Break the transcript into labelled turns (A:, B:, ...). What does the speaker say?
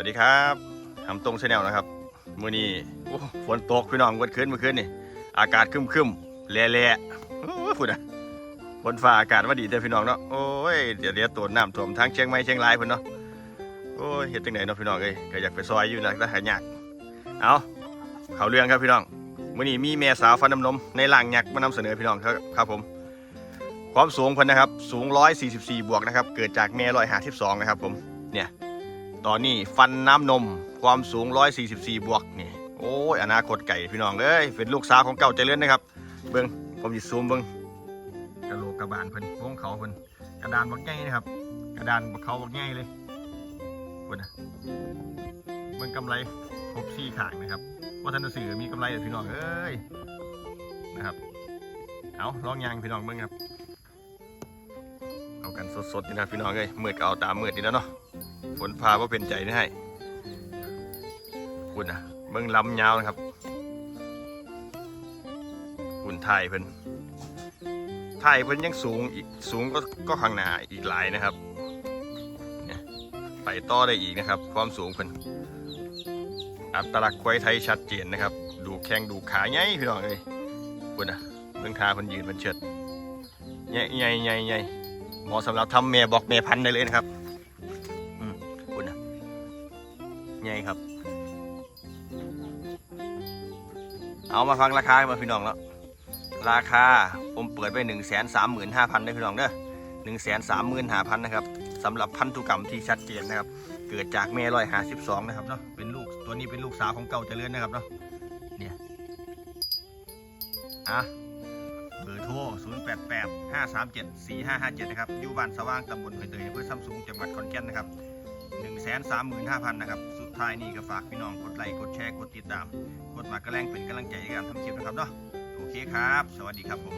A: วัสดีครับทำตรงชาแนลนะครับมื้อนี้ฝนตกพี่น้องวันคืนเมื่อคืนนี่ อากาศคึมคึมแล่แล่ๆโอ้ยพูดอะฝนฟ้าอากาศว่าดีแต่พี่น้องเนาะโอ้ยเดี๋ยวเดี๋ยวตัวน้ำท่วมทางเชียงใหม่เชียงรายพิ่นเนาะโอ้ยเฮ็ดจังไดเนาะพี่น้องเอ้ยก็อยากไปซอยอยู่นะแต่หายากเอาเขาเรื่องครับพี่น้องมื้อนี้มีแม่สาวฟันน้ำนมในล่างยักษ์มานำเสนอพี่น้องครับครับผม ความสูงพิ่นนะครับ สูง 144 บวกนะครับ เกิดจากแม่152นะครับผมเนี่ย ตอนนี้ฟันน้ำนมความสูง 144 บวกนี่โอ้ยอนาคตไก่พี่น้องเลยเป็นลูกสาวของเก่าใจเลื่อนนะครับ เบิ้งผมจิซูมเบิ้งกระโหลกกระบาลเพิ่นวงเขาเพิ่นกระดานบักใหญ่นะครับ กระดานบักเขาบักใหญ่เลยเพิ่นนะเบิ้งกำไรครบสี่ขางนะครับว่าท่านสื่อมีกำไรเลยพี่น้องเอ้ยนะครับเอาลองยางพี่น้องเบิ้งครับเอากันสดๆนี่นะพี่น้องเอ้ยมืดเอาตามมืดนี่แล้วเนาะ ฝนพาว่าเป็นใจได้ให้คุณนะเบิ่งล้ำยาวนะครับ คุณไทยเพิ่นไทยเพิ่นยังสูงอีกสูงก็ก็ข้างหน้าอีกหลายนะครับเนี่ยไปต่อได้อีกนะครับ ความสูงเพิ่นอัตลักษณ์ควายไทยชัดเจนนะครับ ดูแข้งดูขาใหญ่พี่น้องเอ้ยคุณนะเบิ่งทาเพิ่นยืนเพิ่นเชิดใหญ่ใหญ่ใหญ่ใหญ่เหมาะสำหรับทำแม่บอกแม่พันธุ์ได้เลยนะครับ ใหญ่ครับ เอามาฟังราคามาพี่น้องแล้วราคาผมเปิดไปหนึ่งแสนสามหมื่นห้าพันได้พี่น้องเด้อหนึ่งแสนสามหมื่นห้าพันนะครับสำหรับพันธุกรรมที่ชัดเจนนะครับ เกิดจากแม่ร้อยหาสิบสองนะครับเนาะเป็นลูกตัวนี้เป็นลูกสาวของเก่าเจริญนะครับเนาะเนี่ยอะเบอร์โทร0 8 8 5 3 7 4 5 5 7 นะครับ อยู่บ้านสว่างตำบลหอยเตยอำเภอซัมซุงจังหวัดขอนแก่นนะครับ 1 3 5 0 0 0 นะครับ ท้ายนี้ก็ฝากพี่น้องกดไลค์กดแชร์กดติดตาม กดมากระแรงเป็นกำลังใจในการทำคลิปนะครับเนาะโอเคครับ สวัสดีครับผม